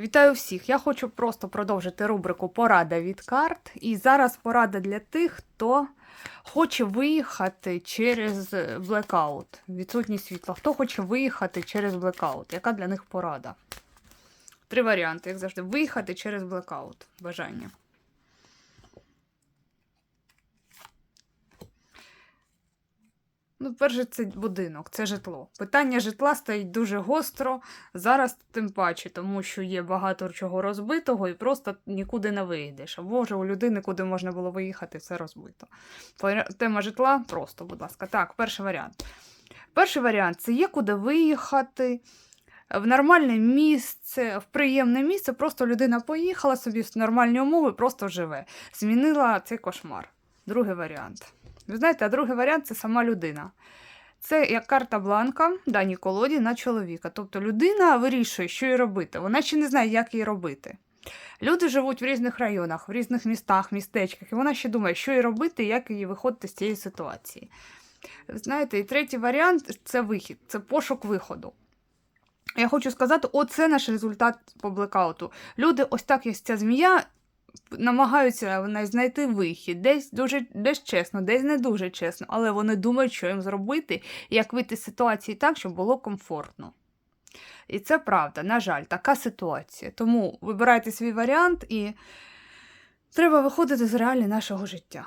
Вітаю всіх! Я хочу просто продовжити рубрику Порада від карт. І зараз порада для тих, хто хоче виїхати через блекаут, відсутність світла. Хто хоче виїхати через блекаут? Яка для них порада? Три варіанти, як завжди. Виїхати через блекаут. Бажання. Ну, перше, це будинок, це житло. Питання житла стоїть дуже гостро, зараз тим паче, тому що є багато чого розбитого і просто нікуди не виїдеш. Або вже у людини, куди можна було виїхати, все розбито. Тема житла просто, будь ласка. Так, перший варіант. Перший варіант це є куди виїхати. В нормальне місце, в приємне місце, просто людина поїхала собі в нормальні умови, просто живе. Змінила цей кошмар. Другий варіант. Ви знаєте, а другий варіант це сама людина. Це як карта бланка даній колоді на чоловіка. Тобто людина вирішує, що їй робити. Вона ще не знає, як їй робити. Люди живуть в різних районах, в різних містах, містечках, і вона ще думає, що їй робити, як їй виходити з цієї ситуації. Знаєте, і третій варіант це вихід, це пошук виходу. Я хочу сказати, оце наш результат по блекауту. Люди, ось так як ця змія, намагаються вони знайти вихід, десь дуже десь чесно, десь не дуже чесно, але вони думають, що їм зробити, як вийти з ситуації так, щоб було комфортно. І це правда, на жаль, така ситуація. Тому вибирайте свій варіант і треба виходити з реалій нашого життя.